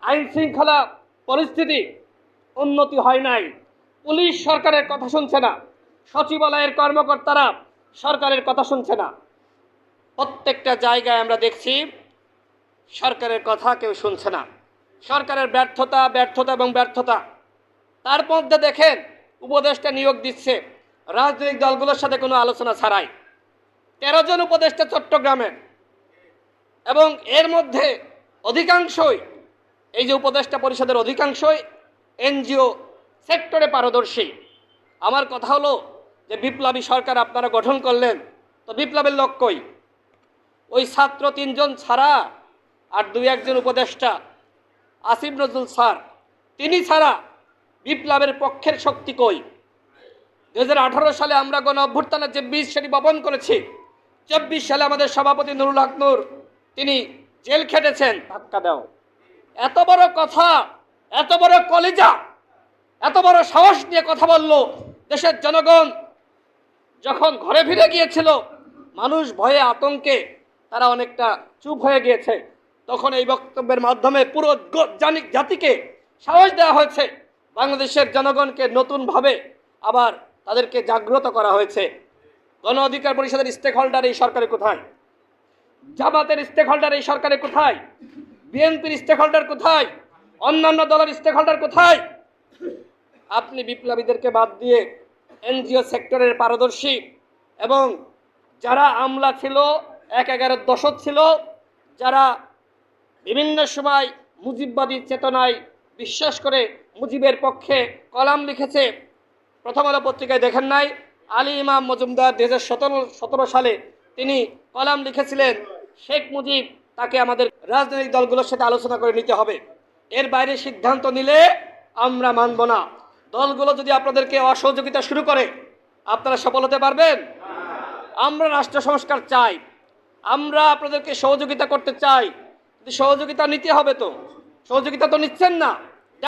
আইন শৃঙ্খলা পরিস্থিতি উন্নতি হয় নাই। পুলিশ সরকারের কথা শুনছে না। সচিবালয়ের কর্মকর্তারা সরকারের কথা শুনছে না। প্রত্যেকটা জায়গায় আমরা দেখছি সরকারের কথা কেউ শুনছে না। সরকারের ব্যর্থতা ব্যর্থতা এবং ব্যর্থতা। তার মধ্যে দেখেন উপদেষ্টা নিয়োগ দিচ্ছে। রাজনৈতিক দলগুলোর সাথে কোনো আলোচনা ছাড়াই। তেরো জন উপদেষ্টা চট্টগ্রামের। এবং এর মধ্যে অধিকাংশই এই যে উপদেষ্টা পরিষদের অধিকাংশই এনজিও সেক্টরে পারদর্শী। আমার কথা হলো যে বিপ্লবী সরকার আপনারা গঠন করলেন, তো বিপ্লবের লক্ষ্যই ওই ছাত্র তিনজন ছাড়া আর দুই একজন উপদেষ্টা, আসিফ নজরুল স্যার, তিনি ছাড়া বিপ্লবের পক্ষের শক্তি কই? দু হাজার আঠারো সালে আমরা গণ অভ্যুত্থানের বীজ সেটি বপন করেছি, চব্বিশ সালে আমাদের সভাপতি নুরুল হক নূর, তিনি জেল খেটেছেন। ধাক্কা দাও। এত বড় কথা, এত বড় কলিজা, এত বড় সাহস নিয়ে কথা বলল দেশের জনগণ। যখন ঘরে ফিরে গিয়েছিল, মানুষ ভয়ে আতঙ্কে, তারা অনেকটা চুপ হয়ে গিয়েছে। তখন এই বক্তব্যের মাধ্যমে পুরো জাতিকে সাহস দেওয়া হয়েছে। বাংলাদেশের জনগণকে নতুনভাবে আবার তাদেরকে জাগ্রত করা হয়েছে। গণ অধিকার পরিষদের স্টেক হোল্ডার এই সরকারে কোথায়? জামাতের স্টেক হোল্ডার এই সরকারে কোথায়? বিএনপির স্টেক হোল্ডার কোথায়? অন্যান্য দলের স্টেক হোল্ডার কোথায়? আপনি বিপ্লবীদেরকে বাদ দিয়ে এনজিও সেক্টরের পারদর্শী এবং যারা আমলা ছিল, এক এগারোর দশক ছিল, যারা বিভিন্ন সময় মুজিববাদী চেতনায় বিশ্বাস করে মুজিবের পক্ষে কলাম লিখেছে, প্রথম আলো পত্রিকায় দেখেন নাই, আলী ইমাম মজুমদার দু সতেরো সালে তিনি কলাম লিখেছিলেন, শেখ মুজিব তাকে আমাদের রাজনৈতিক দলগুলোর সাথে আলোচনা করে নিতে হবে। এর বাইরে সিদ্ধান্ত নিলে আমরা মানব না। দলগুলো যদি আপনাদেরকে অসহযোগিতা শুরু করে, আপনারা সফল হতে পারবেন? আমরা রাষ্ট্র সংস্কার চাই। আমরা আপনাদেরকে সহযোগিতা করতে চাই। সহযোগিতা নিতে হবে তো, সহযোগিতা তো নিচ্ছেন না।